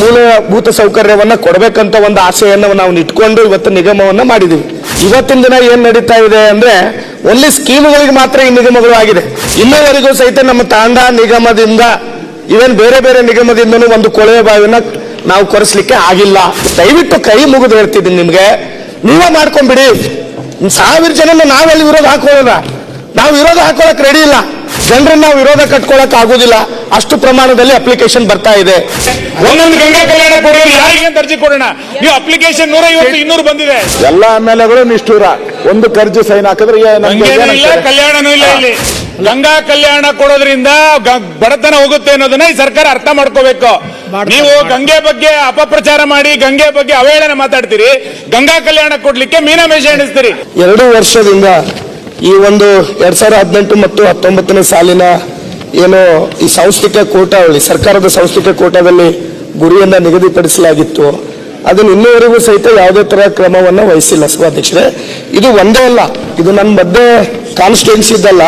ಮೂಲಭೂತ ಸೌಕರ್ಯವನ್ನ ಕೊಡಬೇಕಂತ ಒಂದು ಆಸೆಯನ್ನು ನಾವು ಇಟ್ಕೊಂಡು ಇವತ್ತು ನಿಗಮವನ್ನ ಮಾಡಿದೀವಿ. ಇವತ್ತಿನ ದಿನ ಏನ್ ನಡೀತಾ ಇದೆ ಅಂದ್ರೆ ಒಲ್ಲಿ ಸ್ಕೀಮ್ಗಳಿಗೆ ಮಾತ್ರ ಈ ನಿಗಮಗಳು ಆಗಿದೆ. ಇನ್ನೂವರೆಗೂ ಸಹಿತ ನಮ್ಮ ತಾಂಡ ನಿಗಮದಿಂದ ಇವನ್ ಬೇರೆ ಬೇರೆ ನಿಗಮದಿಂದನೂ ಒಂದು ಕೊಳವೆ ಬಾವಿನ ನಾವು ಕೊರೆಸ್ಲಿಕ್ಕೆ ಆಗಿಲ್ಲ. ದಯವಿಟ್ಟು ಕೈ ಮುಗಿದು ಹೇಳ್ತಿದ್ದೀನಿ ನಿಮ್ಗೆ. ನೀವೇ ಮಾಡ್ಕೊಂಡ್ಬಿಡಿ. ಸಾವಿರ ಜನ ನಾವೆಲ್ಲಿ ವಿರೋಧ ಹಾಕೊಳ್ಳೋದ? ನಾವು ವಿರೋಧ ಹಾಕೊಳಕ್ ರೆಡಿ ಇಲ್ಲ. ಜನರನ್ನ ನಾವು ವಿರೋಧ ಕಟ್ಕೊಳಕ್ ಆಗುದಿಲ್ಲ. ಅಷ್ಟು ಪ್ರಮಾಣದಲ್ಲಿ ಅಪ್ಲಿಕೇಶನ್ ಬರ್ತಾ ಇದೆ. ಒಂದೊಂದು ಗಂಗಾ ಕಲ್ಯಾಣ ಕೊಡೋರು ಯಾರಿಗೆ ಅಂತ ಅರ್ಜಿ ಕೊಡೋಣ? ನೀವು ಅಪ್ಲಿಕೇಶನ್ ನೂರ ಐವತ್ತು ಇನ್ನೂರು ಬಂದಿದೆ. ಎಲ್ಲ ಎಗಳು ನಿಷ್ಠೂರ. ಒಂದು ಕರ್ಜಿ ಸೈನ್ ಹಾಕಿದ್ರೆ ಇಲ್ಲ? ಕಲ್ಯಾಣನೂ ಇಲ್ಲ ಇಲ್ಲಿ. ಗಂಗಾ ಕಲ್ಯಾಣ ಕೊಡೋದ್ರಿಂದ ಗ- ಬಡತನ ಹೋಗುತ್ತೆ ಅನ್ನೋದನ್ನ ಈ ಸರ್ಕಾರ ಅರ್ಥ ಮಾಡ್ಕೋಬೇಕು. ನೀವು ಗಂಗೆ ಬಗ್ಗೆ ಅಪಪ್ರಚಾರ ಮಾಡಿ ಗಂಗೆ ಬಗ್ಗೆ ಅವಹೇಳನ ಮಾತಾಡ್ತೀರಿ. ಗಂಗಾ ಕಲ್ಯಾಣ ಕೊಡ್ಲಿಕ್ಕೆ ಮೀನಾಮೇಷ ಎಣಿಸ್ತೀರಿ. ಎರಡು ವರ್ಷದಿಂದ ಈ ಒಂದು ಎರಡ್ ಸಾವಿರದ ಹದಿನೆಂಟು ಮತ್ತು ಹತ್ತೊಂಬತ್ತನೇ ಸಾಲಿನ ಏನು ಈ ಸಾಂಸ್ಥಿಕ ಕೋಟ ಸರ್ಕಾರದ ಸಾಂಸ್ಥಿಕ ಕೋಟಾದಲ್ಲಿ ಗುರಿಯನ್ನ ನಿಗದಿಪಡಿಸಲಾಗಿತ್ತು. ಅದನ್ನು ಇನ್ನೂವರೆಗೂ ಸಹಿತ ಯಾವುದೇ ಥರ ಕ್ರಮವನ್ನ ವಹಿಸಿಲ್ಲ ಸಭಾಧ್ಯಕ್ಷರೇ. ಇದು ಒಂದೇ ಅಲ್ಲ, ಇದು ನನ್ನ ಮಧ್ಯೆ ಕಾನ್ಸ್ಟಿಟ್ಯೂನ್ಸಿ ಇದ್ದಲ್ಲ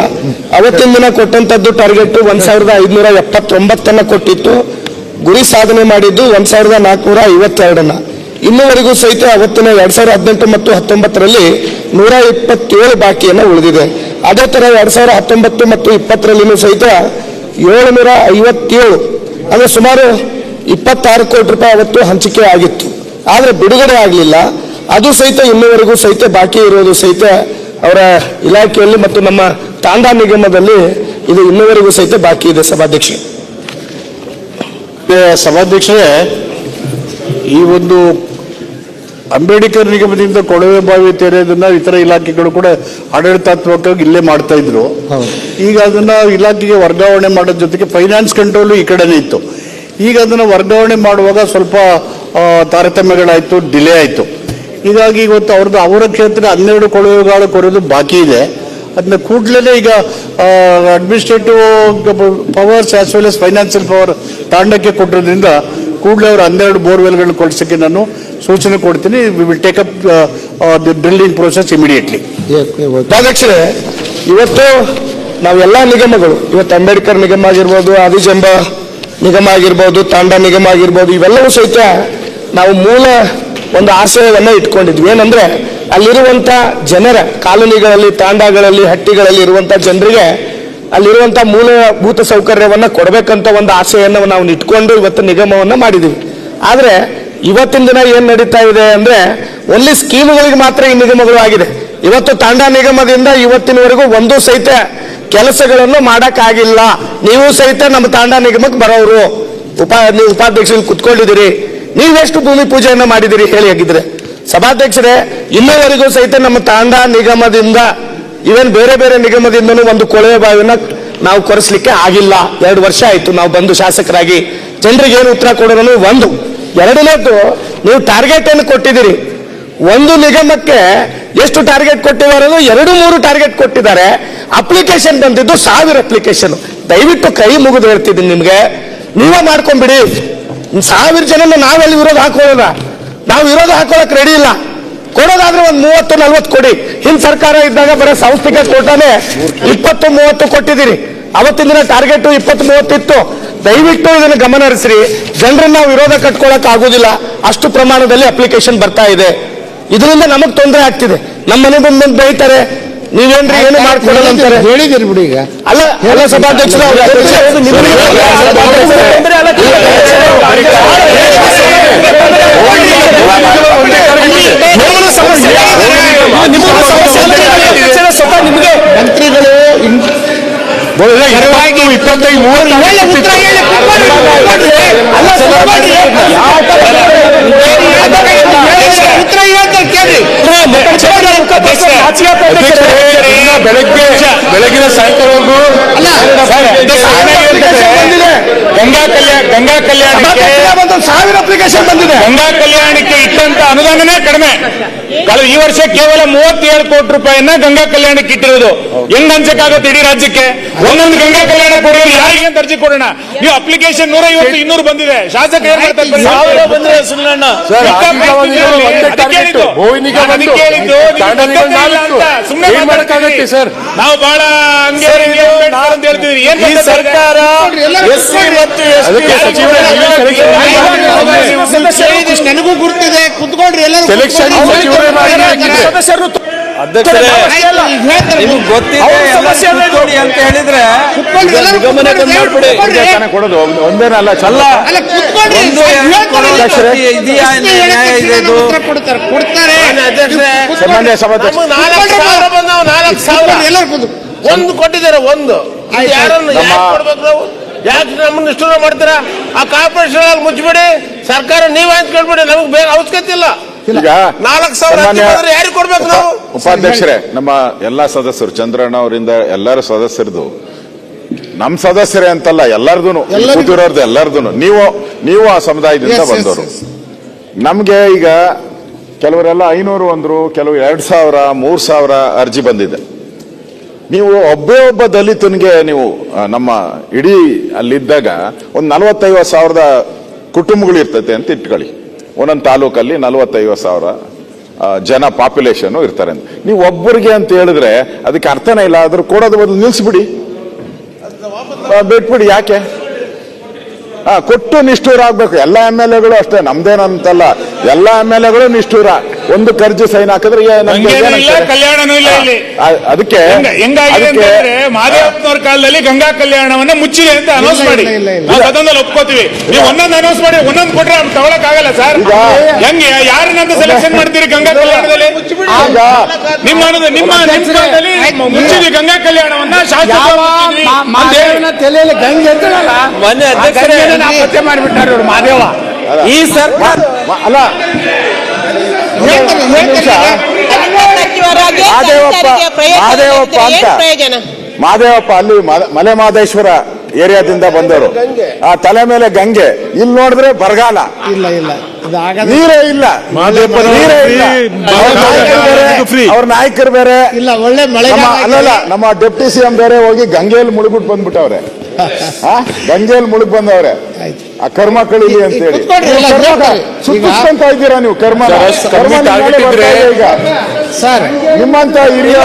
ಅವತ್ತಿನ ದಿನ ಕೊಟ್ಟಂತದ್ದು ಟಾರ್ಗೆಟ್ ಒಂದು ಸಾವಿರದ ಐದುನೂರ ಎಪ್ಪತ್ತೊಂಬತ್ತನ್ನು ಕೊಟ್ಟಿತ್ತು. ಗುರಿ ಸಾಧನೆ ಮಾಡಿದ್ದು ಒಂದು ಸಾವಿರದ ನಾಲ್ಕುನೂರ ಐವತ್ತೆರಡನ್ನ. ಇನ್ನೂವರೆಗೂ ಸಹಿತ ಅವತ್ತಿನ ಎರಡ್ ಸಾವಿರದ ಹದಿನೆಂಟು ಮತ್ತು ಹತ್ತೊಂಬತ್ತರಲ್ಲಿ ನೂರ ಇಪ್ಪತ್ತೇಳು ಬಾಕಿಯನ್ನ ಉಳಿದಿದೆ. ಅದೇ ಥರ ಎರಡು ಸಾವಿರ ಹತ್ತೊಂಬತ್ತು ಮತ್ತು ಇಪ್ಪತ್ತರಲ್ಲಿನೂ ಸಹಿತ ಏಳುನೂರ ಐವತ್ತೇಳು ಅಂದ್ರೆ ಸುಮಾರು ಇಪ್ಪತ್ತಾರು ಕೋಟಿ ರೂಪಾಯಿ ಅವತ್ತು ಹಂಚಿಕೆ ಆಗಿತ್ತು. ಆದರೆ ಬಿಡುಗಡೆ ಆಗಲಿಲ್ಲ. ಅದು ಸಹಿತ ಇನ್ನುವರೆಗೂ ಸಹಿತ ಬಾಕಿ ಇರೋದು ಸಹಿತ ಅವರ ಇಲಾಖೆಯಲ್ಲಿ ಮತ್ತು ನಮ್ಮ ತಾಂಡಾ ನಿಗಮದಲ್ಲಿ ಇದು ಇನ್ನುವರೆಗೂ ಸಹಿತ ಬಾಕಿ ಇದೆ ಸಭಾಧ್ಯಕ್ಷ ಏ, ಸಭಾಧ್ಯಕ್ಷರೇ ಈ ಒಂದು ಅಂಬೇಡ್ಕರ್ ನಿಗಮದಿಂದ ಕೊಳವೆ ಬಾವಿ ತೆರೆಯೋದನ್ನ ಇತರ ಇಲಾಖೆಗಳು ಕೂಡ ಆಡಳಿತಾತ್ಮಕವಾಗಿ ಇಲ್ಲೇ ಮಾಡ್ತಾ ಇದ್ರು. ಈಗ ಅದನ್ನ ಇಲಾಖೆಗೆ ವರ್ಗಾವಣೆ ಮಾಡೋದ್ರ ಜೊತೆಗೆ ಫೈನಾನ್ಸ್ ಕಂಟ್ರೋಲ್ ಈ ಕಡೆನೇ ಇತ್ತು. ಈಗ ಅದನ್ನ ವರ್ಗಾವಣೆ ಮಾಡುವಾಗ ಸ್ವಲ್ಪ ತಾರತಮ್ಯಗಳಾಯಿತು ತಾರತಮ್ಯಗಳಾಯ್ತು ಡಿಲೇ ಆಯ್ತು. ಹೀಗಾಗಿ ಇವತ್ತು ಅವ್ರದ್ದು ಅವರ ಕ್ಷೇತ್ರ ಹನ್ನೆರಡು ಕೊಳವೆಗಳು ಕೊರೋದು ಬಾಕಿ ಇದೆ. ಅದನ್ನ ಕೂಡಲೇ ಈಗ administrative powers as well as financial power ತಾಂಡಕ್ಕೆ ಕೊಟ್ಟಿರೋದ್ರಿಂದ ಕೂಡಲೇ ಅವರು ಹನ್ನೆರಡು ಬೋರ್ವೆಲ್ಗಳನ್ನ ಕೊಡಿಸೋಕ್ಕೆ ನಾನು ಸೂಚನೆ ಕೊಡ್ತೀನಿ. We will take up the drilling process immediately ಅಧ್ಯಕ್ಷರೇ ಇವತ್ತು ನಾವೆಲ್ಲ ನಿಗಮಗಳು ಇವತ್ತು ಅಂಬೇಡ್ಕರ್ ನಿಗಮ ಆಗಿರ್ಬೋದು ಆದಿಜಂಬ ನಿಗಮ ಆಗಿರ್ಬೋದು ತಾಂಡ ನಿಗಮ ಆಗಿರ್ಬೋದು ಇವೆಲ್ಲವೂ ಸಹಿತ ನಾವು ಮೂಲ ಒಂದು ಆಶಯವನ್ನು ಇಟ್ಕೊಂಡಿದ್ವಿ. ಏನಂದ್ರೆ ಅಲ್ಲಿರುವಂಥ ಜನರ ಕಾಲೋನಿಗಳಲ್ಲಿ ತಾಂಡಗಳಲ್ಲಿ ಹಟ್ಟಿಗಳಲ್ಲಿ ಇರುವಂಥ ಜನರಿಗೆ ಅಲ್ಲಿರುವಂತ ಮೂಲಭೂತ ಸೌಕರ್ಯವನ್ನ ಕೊಡಬೇಕಂತ ಒಂದು ಆಸೆಯನ್ನು ನಾವು ಇಟ್ಕೊಂಡು ಇವತ್ತು ನಿಗಮವನ್ನ ಮಾಡಿದೀವಿ. ಆದ್ರೆ ಇವತ್ತಿನ ದಿನ ಏನ್ ನಡೀತಾ ಇದೆ ಅಂದ್ರೆ ಒಲ್ಲಿ ಸ್ಕೀಮ್ಗಳಿಗೆ ಮಾತ್ರ ಈ ನಿಗಮಗಳು ಆಗಿದೆ. ಇವತ್ತು ತಾಂಡಾ ನಿಗಮದಿಂದ ಇವತ್ತಿನವರೆಗೂ ಒಂದು ಸಹಿತ ಕೆಲಸಗಳನ್ನು ಮಾಡಕ್ಕಾಗಿಲ್ಲ. ನೀವು ಸಹಿತ ನಮ್ಮ ತಾಂಡಾ ನಿಗಮಕ್ಕೆ ಬರೋರು. ಉಪಾ ನೀವು ಉಪಾಧ್ಯಕ್ಷರು ಕುತ್ಕೊಂಡಿದ್ದೀರಿ. ನೀವೆಷ್ಟು ಭೂಮಿ ಪೂಜೆಯನ್ನು ಮಾಡಿದಿರಿ ಹೇಳಿ ಹಾಗಿದ್ರೆ. ಸಭಾಧ್ಯಕ್ಷರೇ, ಇನ್ನೂವರೆಗೂ ಸಹಿತ ನಮ್ಮ ತಾಂಡಾ ನಿಗಮದಿಂದ ಇವನ್ ಬೇರೆ ಬೇರೆ ನಿಗಮದಿಂದನು ಒಂದು ಕೊಳವೆ ಬಾವಿನ ನಾವು ಕೊರೆಸಲಿಕ್ಕೆ ಆಗಿಲ್ಲ. ಎರಡು ವರ್ಷ ಆಯ್ತು ನಾವು ಬಂದು ಶಾಸಕರಾಗಿ. ಜನರಿಗೆ ಏನು ಉತ್ತರ ಕೊಡೋದನ್ನು ಒಂದು. ಎರಡನೇದ್ದು ನೀವು ಟಾರ್ಗೆಟ್ ಅನ್ನು ಕೊಟ್ಟಿದ್ದೀರಿ? ಒಂದು ನಿಗಮಕ್ಕೆ ಎಷ್ಟು ಟಾರ್ಗೆಟ್ ಕೊಟ್ಟಿದ್ದಾರೆ ಎರಡು ಮೂರು ಟಾರ್ಗೆಟ್ ಕೊಟ್ಟಿದ್ದಾರೆ. ಅಪ್ಲಿಕೇಶನ್ ಬಂದಿದ್ದು ಸಾವಿರ ಅಪ್ಲಿಕೇಶನ್ ದಯವಿಟ್ಟು ಕೈ ಮುಗಿದು ಹೇಳ್ತಿದ್ದೀನಿ ನಿಮಗೆ. ನೀವೇ ಮಾಡ್ಕೊಂಬಿಡಿ. ಸಾವಿರ ಜನ ನಾವೆಲ್ಲಿ ವಿರೋಧ ಹಾಕೊಳ್ಳೋದ? ನಾವು ವಿರೋಧ ಹಾಕೊಳ್ಳಕ್ ರೆಡಿ ಇಲ್ಲ. ಕೊಡೋದಾದ್ರೆ ಒಂದು ಮೂವತ್ತು ನಲ್ವತ್ತು ಕೊಡಿ. ಹಿಂದ್ ಸರ್ಕಾರ ಇದ್ದಾಗ ಬರೋ ಸಾಂಸ್ಥಿಕ ಕೋಟಾನೆ ಇಪ್ಪತ್ತು ಮೂವತ್ತು ಕೊಟ್ಟಿದ್ದೀರಿ. ಅವತ್ತಿನ ದಿನ ಟಾರ್ಗೆಟ್ ಇಪ್ಪತ್ತು ಮೂವತ್ತು ಇತ್ತು ದಯವಿಟ್ಟು ಇದನ್ನು ಗಮನ ಹರಿಸ್ರಿ. ಜನರನ್ನ ನಾವು ವಿರೋಧ ಕಟ್ಕೊಳಕ್ ಆಗುದಿಲ್ಲ. ಅಷ್ಟು ಪ್ರಮಾಣದಲ್ಲಿ ಅಪ್ಲಿಕೇಶನ್ ಬರ್ತಾ ಇದೆ. ಇದರಿಂದ ನಮಗ್ ತೊಂದರೆ ಆಗ್ತಿದೆ. ನಮ್ಮ ಮನೆ ಬಂದು ಬಂದು ಬೈತಾರೆ. ನೀವೇನ್ರಿ ಏನು ಮಾಡ್ಕೊಡಲ್ಲ ಅಂತಾರೆ? ಹೇಳಿದಿರಿ ಬಿಡಿ ಈಗ. ಅಲ್ಲ ಎಲ್ಲ ಸಭಾಧ್ಯಕ್ಷರು ಅವ್ರು ಹೇಳ್ತಿರೋದು ನಿಮಗೆ ನಿಮ್ಮನ್ನ ಸಮಸ್ಯೆ ನಿಮ್ಮನ್ನ ಸಮಸ್ಯೆ ಅಲ್ಲ, ಸ್ವತಃ ನಿಮಗೆ ಮಂತ್ರಿಗಳು ಇಪ್ಪತ್ತೈದು ಮೂವತ್ತು ಅಲ್ಲ ಸಭಾಧ್ಯಕ್ಷರೇ, ಯಾವ ಉತ್ತರ ಹೇಳ್ತಾರೆ ಕೇಳಿ ನಾಚಿಕೆ ಆಗ್ತದೆ. ಬೆಳಗ್ಗೆ ಬೆಳಗಿನ ಸಾಯಂಕಾಲವರೆಗೂ ಇದು ಸಾವಿರ application ಬಂದಿದೆ. ಗಂಗಾ ಕಲ್ಯಾಣ ಗಂಗಾ ಕಲ್ಯಾಣಕ್ಕೆ ಸಾವಿರ ಅಪ್ಲಿಕೇಶನ್ ಬಂದಿದೆ. ಗಂಗಾ ಕಲ್ಯಾಣಕ್ಕೆ ಇಟ್ಟಂತ ಅನುದಾನನೇ ಕಡಿಮೆ. ಕಳೆದ ಈ ವರ್ಷ ಕೇವಲ ಮೂವತ್ತೇಳು ಕೋಟಿ ರೂಪಾಯಿಯನ್ನ ಗಂಗಾ ಕಲ್ಯಾಣಕ್ಕೆ ಇಟ್ಟಿರೋದು. ಹೆಂಗ್ ಹಂಚಕ್ಕಾಗುತ್ತೆ ಇಡೀ ರಾಜ್ಯಕ್ಕೆ? ಒಂದೊಂದು ಗಂಗಾ ಕಲ್ಯಾಣ ಕೊಡೋರು ಯಾರಿಗೆ ಅಂತ ಅರ್ಜಿ ಕೊಡೋಣ. ನೀವು ಅಪ್ಲಿಕೇಶನ್ ನೂರ ಐವತ್ತು ಇನ್ನೂರು ಬಂದಿದೆ. ಶಾಸಕ ನೀವು ಬಹಳ ಹಂಗೆ ಹೇಳ್ತೀವಿ ಏನ್ ಸರ್ಕಾರ ನನಗೂ ಗುರ್ತಿದೆ ಕುತ್ಕೊಂಡ್ರಿ ಎಲ್ಲರೂ ಸದಸ್ಯರು ಅಧ್ಯಕ್ಷರೇ ನಿಮ್ಗೆ ಗೊತ್ತಿದೆ ಅಂತ ಹೇಳಿದ್ರೆ ನಿಗಮನ ಮಾಡ್ಬಿಡಿ ಕೊಡೋದು. ಒಂದೇನಲ್ಲ ಅಲ್ಲ ಅಲ್ಲ ಕುತ್ಕೊಳ್ರಿ ಒಂದು. ಸಾಮಾನ್ಯ ಸಭಾಧ್ಯಕ್ಷ. ಕೊಟ್ಟಿದ್ದಾರೆ ಒಂದು. ಯಾರನ್ನು ಕೊಡ್ಬೇಕು ನಾವು? ಯಾಕೆ ನಮ್ಮನ್ನು ಇಷ್ಟು ಮಾಡ್ತೀರಾ? ಆ ಕಾರ್ಪೊರೇಷನ್ ಮುಚ್ಚಿಬಿಡಿ ಸರ್ಕಾರ ನೀವ್ ಅಂತ ಕೇಳ್ಬಿಡಿ ನಮಗೆ ಬೇಗ ಅವಶ್ಯಕತೆ ಇಲ್ಲ. ಈಗ ನಾಲ್ಕು ಸಾವಿರ ಯಾರಿಗೆ ಕೊಡ್ಬೇಕು ನಾವು? ಉಪಾಧ್ಯಕ್ಷರೇ ನಮ್ಮ ಎಲ್ಲಾ ಸದಸ್ಯರು ಚಂದ್ರಣ್ಣ ಅವರಿಂದ ಎಲ್ಲರ ಸದಸ್ಯರದು. ನಮ್ ಸದಸ್ಯರೇ ಅಂತಲ್ಲ ಎಲ್ಲಾರ್ದು. ಕೂತಿರೋರ್ದು ಎಲ್ಲಾರ್ದು ನೀವು ನೀವು ಆ ಸಮುದಾಯದಿಂದ ಬಂದವರು. ನಮ್ಗೆ ಈಗ ಕೆಲವರೆಲ್ಲ ಐನೂರು ಅಂದ್ರು ಕೆಲವು ಎರಡ್ ಸಾವಿರ ಮೂರ್ ಸಾವಿರ ಅರ್ಜಿ ಬಂದಿದೆ. ನೀವು ಒಬ್ಬೇ ಒಬ್ಬ ದಲಿತನಿಗೆ ನೀವು ನಮ್ಮ ಇಡೀ ಅಲ್ಲಿದ್ದಾಗ ಒಂದು ನಲವತ್ತೈವತ್ತು ಸಾವಿರದ ಕುಟುಂಬಗಳು ಇರ್ತೈತೆ ಅಂತ ಇಟ್ಕೊಳ್ಳಿ. ಒಂದೊಂದು ತಾಲೂಕಲ್ಲಿ ನಲವತ್ತೈವತ್ತು ಸಾವಿರ ಜನ ಪಾಪ್ಯುಲೇಷನ್ ಇರ್ತಾರೆ ಅಂತ. ನೀವು ಒಬ್ಬರಿಗೆ ಅಂತ ಹೇಳಿದ್ರೆ ಅದಕ್ಕೆ ಅರ್ಥನೇ ಇಲ್ಲ ಅದ್ರ ಕೊಡೋದು ಬದಲು ನಿಲ್ಲಿಸ್ಬಿಡಿ ಬಿಟ್ಬಿಡಿ, ಯಾಕೆ? ಹಾ ಕೊಟ್ಟು ನಿಷ್ಠೂರ ಆಗ್ಬೇಕು ಎಲ್ಲ ಎಂ ಎಲ್ ಎಗಳು ಅಷ್ಟೇ, ನಮ್ದೇನಂತಲ್ಲ. ಎಲ್ಲ ಎಂ ಎಲ್ ಎಗಳು ನಿಷ್ಠೂರ. ಒಂದು ಕರ್ಜಿ ಸೈನ್ ಹಾಕಿದ್ರೆ ಕಲ್ಯಾಣನೂ ಇಲ್ಲ ಇಲ್ಲಿ. ಅದಕ್ಕೆ ಹೆಂಗ- ಹೆಂಗಾಗಿದೆ ಅಂತ ಹೇಳಿದ್ರೆ ಕಾಲದಲ್ಲಿ ಗಂಗಾ ಕಲ್ಯಾಣವನ್ನ ಮುಚ್ಚಿದೆ ಅಂತ ಅನೌನ್ಸ್ ಮಾಡಿ. ಅದೊಂದಲ್ಲಿ ಸದನದಲ್ಲಿ ಒಪ್ಕೋತೀವಿ. ನೀವು ಒಂದೊಂದು ಅನೌನ್ಸ್ ಮಾಡಿ ಒಂದೊಂದು ಕೊಟ್ರೆ ತಗೊಳಕ್ ಆಗಲ್ಲ ಸರ್. ಹೆಂಗೆ ಯಾರನ್ನಂತ ಸೆಲೆಕ್ಷನ್ ಮಾಡ್ತೀರಿ ಗಂಗಾ ಕಲ್ಯಾಣದಲ್ಲಿ? ನಿಮ್ಮ ನಿಮ್ಮ ಕಾಲದಲ್ಲಿ ಮುಚ್ಚಿದ್ವಿ ಗಂಗಾ ಕಲ್ಯಾಣವನ್ನ ಶಾಸನ ಅಂತ. ತಲೆಯಲ್ಲಿ ಗಂಗೆ ಎತ್ತಳಲ್ಲ ಮೊನ್ನೆ ಅಧ್ಯಕ್ಷರೇ ಮಾಡಿಬಿಟ್ಟಾರ ಮಾದೇವ. ಈ ಸರ್ಕಾರ ಅಲ್ಲ ಹೇಳ್ತಾರೆ, ಒಂದು ನಿಮಿಷ. ಹೇಳ್ತಾರೆ. ಮಾದೇವಪ್ಪ ಮಾದೇವಪ್ಪ ಅಂತ. ಪ್ರಯೋಜನ? ಮಾದೇವಪ್ಪ ಅಲ್ಲಿ ಮ- ಮಲೆ ಮಾದೇಶ್ವರ ಏರಿಯಾದಿಂದ ಬಂದವರು. ಆ ತಲೆ ಮೇಲೆ ಗಂಗೆ. ಇಲ್ಲಿ ನೋಡಿದ್ರೆ ಬರಗಾಲ. ಇಲ್ಲ ಇಲ್ಲ. ಇದು ಆಗದ ನೀರೇ ಇಲ್ಲ. ನೀರೇ ಇಲ್ಲ. ಅವ್ರ ನಾಯಕರು ಬೇರೆ, ಅವ್ರ ನಾಯಕರು ಬೇರೆ. ಇಲ್ಲ ಒಳ್ಳೆ ಮಳೆ ನಮ್ಮ ಅಲ್ಲಲ್ಲ ನಮ್ಮ ಡೆಪ್ಟಿ ಸಿಎಂ ಬೇರೆ ಹೋಗಿ ಗಂಗೆಯಲ್ಲಿ ಮುಳುಗ್ಬಿಟ್ಟು ಬಂದ್ಬಿಟ್ಟವ್ರೆ. ಗಂಗೆಯಲ್ಲಿ ಮುಳುಗ್ ಬಂದವ್ರೆ. ಆ ಕರ್ಮ ಕಳೀಲಿ ಅಂತ ಹೇಳಿ. ಸುತ್ತಿಸ್ಕೊಂತ ಇದ್ದೀರಾ ನೀವು ಕರ್ಮ? ಸರ್, ಕರ್ಮ ಈಗ. ಸರ್. ನಿಮ್ಮಂತ ಹಿರಿಯ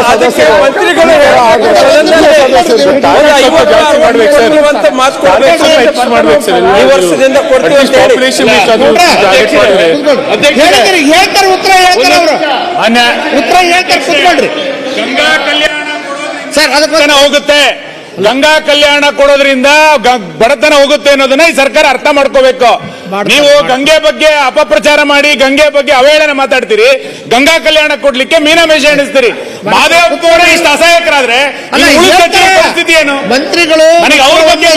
ಉತ್ತರ ಹೇಳ್ತಾರೆ ಸರ್ ಅದಕ್ಕೆ ಹೋಗುತ್ತೆ. ಗಂಗಾ ಕಲ್ಯಾಣ ಕೊಡೋದ್ರಿಂದ ಬಡತನ ಹೋಗುತ್ತೆ ಅನ್ನೋದನ್ನ ಈ ಸರ್ಕಾರ ಅರ್ಥ ಮಾಡ್ಕೋಬೇಕು. ನೀವು ಗಂಗೆ ಬಗ್ಗೆ ಅಪಪ್ರಚಾರ ಮಾಡಿ ಗಂಗೆ ಬಗ್ಗೆ ಅವಹೇಳನ ಮಾತಾಡ್ತೀರಿ ಗಂಗಾ ಕಲ್ಯಾಣ ಕೊಡ್ಲಿಕ್ಕೆ ಮೀನಾಮೇಷ ಎಣಿಸ್ತೀರಿ. ಮಾದೇವಪ್ಪನವರೇ ಇಷ್ಟು ಅಸಹಾಯಕರಾದ್ರೆ ಪರಿಸ್ಥಿತಿ ಏನು? ಮಂತ್ರಿಗಳು ನನಗೆ ಅವ್ರ ಬಗ್ಗೆ.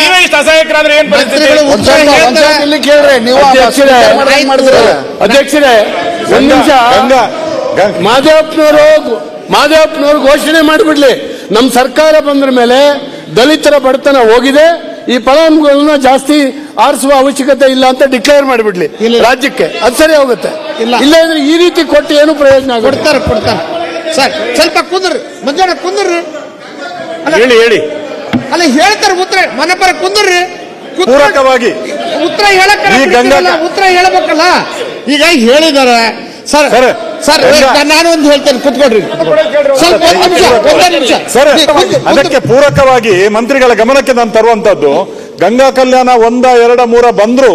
ನೀವೇ ಇಷ್ಟು ಅಸಹಾಯಕರಾದ್ರೆ ಏನ್ ಪರಿಸ್ಥಿತಿ. ಅಧ್ಯಕ್ಷರೇ ಅಧ್ಯಕ್ಷರೇ ಒಂದ್ ನಿಮಿಷ. ಮಾದೇವಪ್ಪನವರು ಮಾದೇವಪ್ಪನವರು ಘೋಷಣೆ ಮಾಡಿಬಿಡ್ಲಿ. ನಮ್ಮ ಸರ್ಕಾರ ಬಂದ್ರ ಮೇಲೆ ದಲಿತರ ಬಡತನ ಹೋಗಿದೆ ಈ ಫಲಾನುಭವಿಗಳನ್ನ ಜಾಸ್ತಿ ಆರಿಸುವ ಅವಶ್ಯಕತೆ ಇಲ್ಲ ಅಂತ ಡಿಕ್ಲೇರ್ ಮಾಡಿಬಿಡ್ಲಿ ಇಲ್ಲ. ರಾಜ್ಯಕ್ಕೆ. ಅದು ಸರಿ ಹೋಗುತ್ತೆ. ಇಲ್ಲ. ಇಲ್ಲ ಅಂದ್ರೆ ಈ ರೀತಿ ಕೊಟ್ಟು ಏನು ಪ್ರಯೋಜನ ಆಗುತ್ತೆ ಕೊಡ್ತಾರೆ ಕೊಡ್ತಾರೆ. ಸರ್ ಸ್ವಲ್ಪ ಕುಂದ್ರಿ. ಮಂಜಾನ ಕುಂದ್ರಿ. ಹೇಳಿ ಹೇಳಿ. ಅಲ್ಲ ಹೇಳ್ತಾರೆ ಉತ್ತರ. ಮನೆ ಬರ ಕುಂದ್ರಿ. ಪೂರಕವಾಗಿ. ಉತ್ತರ ಹೇಳಕ್ಕ ಈ ಗಂಗಾ- ಉತ್ತರ ಹೇಳಬೇಕಲ್ಲ. ಈಗ ಹೇಳಿದಾರೆ. ಸರ್ ಸರ್, ನಾನು ಒಂದು ಹೇಳ್ತೇನೆ ಕುತ್ಕೊಡ್ರಿ ಸ್ವಲ್ಪ ನಿಮಿಷ ಸರ್ ಅದಕ್ಕೆ ಪೂರಕವಾಗಿ ಮಂತ್ರಿಗಳ ಗಮನಕ್ಕೆ ನಾನು ತರುವಂತದ್ದು ಗಂಗಾ ಕಲ್ಯಾಣ ಒಂದ ಎರಡ ಮೂರ ಬಂದ್ರು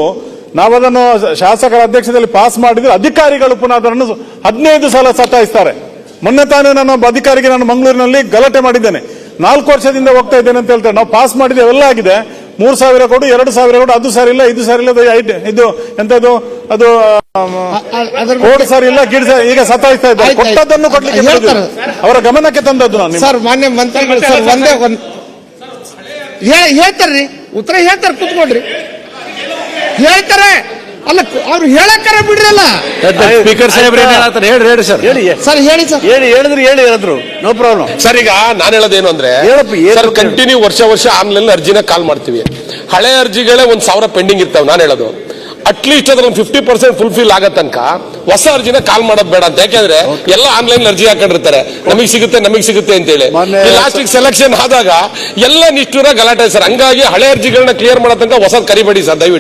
ನಾವದನ್ನು ಶಾಸಕರ ಅಧ್ಯಕ್ಷದಲ್ಲಿ ಪಾಸ್ ಮಾಡಿದ್ರೆ ಅಧಿಕಾರಿಗಳು ಪುನಃ ಅದನ್ನು ಹದಿನೈದು ಸಲ ಸತಾಯಿಸ್ತಾರೆ. ಮೊನ್ನೆ ತಾನೇ ನಾನು ಒಬ್ಬ ಅಧಿಕಾರಿಗೆ ನಾನು ಮಂಗಳೂರಿನಲ್ಲಿ ಗಲಾಟೆ ಮಾಡಿದ್ದೇನೆ. ನಾಲ್ಕು ವರ್ಷದಿಂದ ಹೋಗ್ತಾ ಇದ್ದೇನೆ ಅಂತ ಹೇಳ್ತಾರೆ. ನಾವು ಪಾಸ್ ಮಾಡಿದ್ದೇವೆ ಎಲ್ಲ ಆಗಿದೆ. ಮೂರು ಸಾವಿರ ಕೊಡು ಎರಡು ಸಾವಿರ ಕೊಡು ಅದು ಸರಿ ಇಲ್ಲ ಇದು ಸರಿ ಇಲ್ಲ ಇದು ಎಂತದು ಅದು ಸರಿ ಇಲ್ಲ ಗಿಡ್ ಸರಿ ಈಗ ಸತಾಯಿಸ್ತಾ ಇದ್ದಾರೆ. ಕೊಡ್ಲಿಕ್ಕೆ ಹೇಳ್ತಾರೆ. ಅವರ ಗಮನಕ್ಕೆ ತಂದದ್ದು ನಾನು ಸರ್ ಮಾನ್ಯ ಮಂತ್ರಿಗಳು ಸರ್ ಒಂದೇ ಒಂದ್ ಹೇಳ್ತಾರ್ರಿ. ಉತ್ತರ ಹೇಳ್ತಾರೆ ಕುತ್ಕೊಳ್ರಿ. ಹೇಳ್ತಾರೆ. ಅಲ್ಲ ಅವ್ರು ಹೇಳಕ್ಕಾರ ಬಿಡ್ರಲ್ಲ. ಸ್ಪೀಕರ್ ಸಾಹೇಬ್ರು ಏನ್ ಹೇಳಿ ಹೇಳ್ರಿ ಹೇಳಿ ಸರ್. ಹೇಳಿ ಸರ್ ಹೇಳಿ ಸರ್. ಹೇಳಿ ಹೇಳಿದ್ರೆ ಹೇಳಿ ಹೇಳಿದ್ರು. ನೋ ಪ್ರಾಬ್ಲಮ್ ಸರ್ ಈಗ ನಾನು ಹೇಳೋದೇನು ಅಂದ್ರೆ ಸರ್ ಕಂಟಿನ್ಯೂ ವರ್ಷ ವರ್ಷ ಆನ್ಲೈನ್ ಅರ್ಜಿನ ಕಾಲ್ ಮಾಡ್ತೀವಿ. ಹಳೆ ಅರ್ಜಿಗಳೇ ಒಂದ್ ಸಾವಿರ ಪೆಂಡಿಂಗ್ ಇರ್ತಾವೆ ನಾನು ಹೇಳೋದು. ಅಟ್ಲೀಸ್ಟ್ ಅದ್ರ ಫಿಫ್ಟಿ ಪರ್ಸೆಂಟ್ ಫುಲ್ಫಿಲ್ ಆಗೋ ತನಕ ಹೊಸ ಅರ್ಜಿನ ಕಾಲ್ ಮಾಡೋದು ಬೇಡ ಅಂತ. ಯಾಕೆಂದ್ರೆ ಎಲ್ಲ ಆನ್ಲೈನ್ ಅರ್ಜಿ ಹಾಕೊಂಡಿರ್ತಾರೆ. ನಮಗೆ ಸಿಗುತ್ತೆ ನಮಗೆ ಸಿಗುತ್ತೆ ಅಂತ ಹೇಳಿ ಲಾಸ್ಟ್ ಸೆಲೆಕ್ಷನ್ ಆದಾಗ ಎಲ್ಲ ನಿಷ್ಠೂರ ಗಲಾಟೆ ಸರ್. ಹಂಗಾಗಿ ಹಳೆ ಅರ್ಜಿಗಳನ್ನ ಕ್ಲಿಯರ್ ಮಾಡೋ ತನಕ ಹೊಸದ್ ಕರಿಬೇಡಿ ಸರ್ ದಯವಿಟ್ಟು.